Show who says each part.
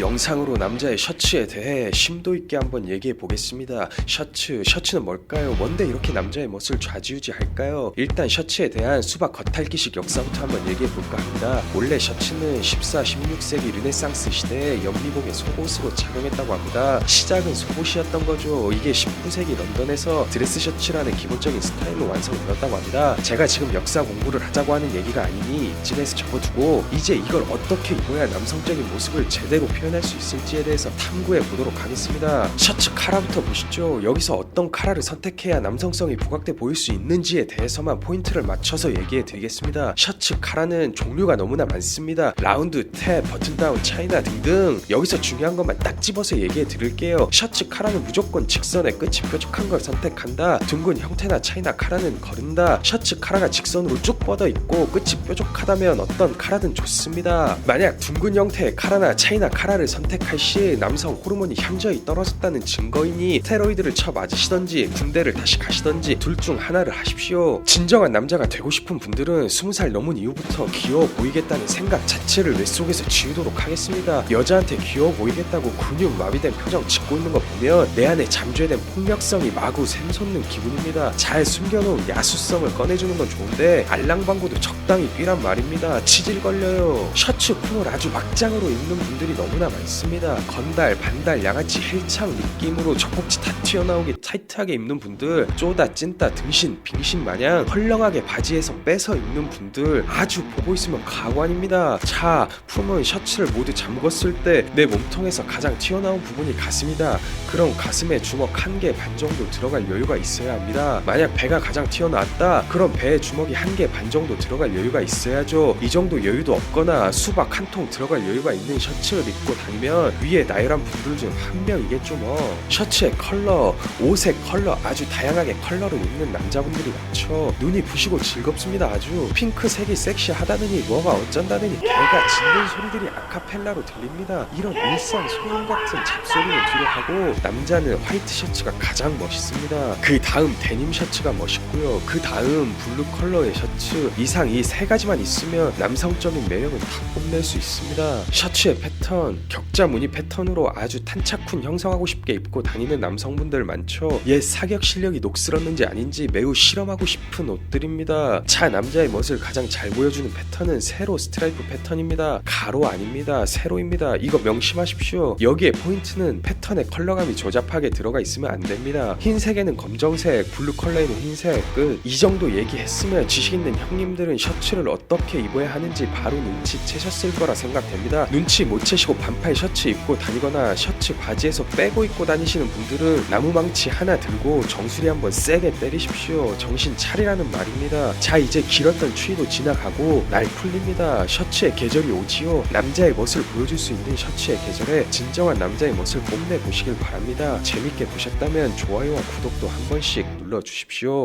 Speaker 1: 이 영상으로 남자의 셔츠에 대해 심도 있게 한번 얘기해 보겠습니다. 셔츠, 셔츠는 뭘까요? 뭔데 이렇게 남자의 멋을 좌지우지 할까요? 일단 셔츠에 대한 수박 겉핥기식 역사부터 한번 얘기해 볼까 합니다. 원래 셔츠는 14, 16세기 르네상스 시대에 연미봉의 속옷으로 착용했다고 합니다. 시작은 속옷이었던 거죠. 이게 19세기 런던에서 드레스 셔츠라는 기본적인 스타일로 완성되었다고 합니다. 제가 지금 역사 공부를 하자고 하는 얘기가 아니니 이쯤에서 접어두고 이제 이걸 어떻게 입어야 남성적인 모습을 제대로 표현 할 수 있을지에 대해서 탐구해 보도록 하겠습니다. 셔츠 카라부터 보시죠. 여기서 어떤 카라를 선택해야 남성성이 부각돼 보일 수 있는지에 대해서만 포인트를 맞춰서 얘기해 드리겠습니다. 셔츠 카라는 종류가 너무나 많습니다. 라운드, 탭, 버튼다운, 차이나 등등 여기서 중요한 것만 딱 집어서 얘기해 드릴게요. 셔츠 카라는 무조건 직선의 끝이 뾰족한 걸 선택한다. 둥근 형태나 차이나 카라는 거른다. 셔츠 카라가 직선으로 쭉 뻗어 있고 끝이 뾰족하다면 어떤 카라든 좋습니다. 만약 둥근 형태의 카라나 차이나 카라를 선택할 시 남성 호르몬이 현저히 떨어졌다는 증거이니 스테로이드를 쳐 맞으시던지 군대를 다시 가시던지 둘 중 하나를 하십시오. 진정한 남자가 되고 싶은 분들은 20살 넘은 이후부터 귀여워 보이겠다는 생각 자체를 뇌속에서 지우도록 하겠습니다. 여자한테 귀여워 보이겠다고 근육 마비된 표정 짓고 있는 거 보면 내 안에 잠재된 폭력성이 마구 샘솟는 기분입니다. 잘 숨겨놓은 야수성을 꺼내주는 건 좋은데 알랑방구도 적당히 뛰란 말입니다. 치질 걸려요. 셔츠 폰을 아주 막장으로 입는 분들이 너무나 많습니다. 건달, 반달, 양아치, 헬창 느낌으로 젖꼭지 다 튀어나오게 타이트하게 입는 분들, 쪼다, 찐따, 등신, 빙신 마냥 헐렁하게 바지에서 빼서 입는 분들 아주 보고 있으면 가관입니다. 자, 품은 셔츠를 모두 잠궜을 때 내 몸통에서 가장 튀어나온 부분이 가슴이다. 그럼 가슴에 주먹 한 개 반 정도 들어갈 여유가 있어야 합니다. 만약 배가 가장 튀어나왔다, 그럼 배에 주먹이 한 개 반 정도 들어갈 여유가 있어야죠. 이 정도 여유도 없거나 수박 한 통 들어갈 여유가 있는 셔츠를 입고 다니면 위에 나열한 분들 중 한 명이겠죠 뭐. 셔츠의 컬러, 옷의 컬러 아주 다양하게 컬러를 입는 남자분들이 많죠. 눈이 부시고 즐겁습니다 아주. 핑크색이 섹시하다느니 뭐가 어쩐다느니 개가 짖는 소리들이 아카펠라로 들립니다. 이런 일상 소음 같은 잡소리는 뒤로 하고 남자는 화이트 셔츠가 가장 멋있습니다. 그 다음 데님 셔츠가 멋있고요. 그 다음 블루 컬러의 셔츠 이상 이 세 가지만 있으면 남성적인 매력은 다 뽐낼 수 있습니다. 셔츠의 패턴, 격자 무늬 패턴으로 아주 탄착훈 형성하고 싶게 입고 다니는 남성분들 많죠. 옛 사격 실력이 녹슬었는지 아닌지 매우 실험하고 싶은 옷들입니다. 자 남자의 멋을 가장 잘 보여주는 패턴은 세로 스트라이프 패턴입니다. 가로 아닙니다. 세로입니다. 이거 명심하십시오. 여기에 포인트는 패턴의 컬러감이 조잡하게 들어가 있으면 안 됩니다. 흰색에는 검정색, 블루 컬러에는 흰색 끝. 이 정도 얘기했으면 지식 있는 형님들은 셔츠를 어떻게 입어야 하는지 바로 눈치채셨을 거라 생각됩니다. 눈치 못 채시고 반팔 셔츠 입고 다니거나 셔츠 바지에서 빼고 입고 다니시는 분들은 나무망치 하나 들고 정수리 한번 세게 때리십시오. 정신 차리라는 말입니다. 자 이제 길었던 추위도 지나가고 날 풀립니다. 셔츠의 계절이 오지요. 남자의 멋을 보여줄 수 있는 셔츠의 계절에 진정한 남자의 멋을 뽐내 보시길 바랍니다. 재밌게 보셨다면 좋아요와 구독도 한 번씩 눌러 주십시오.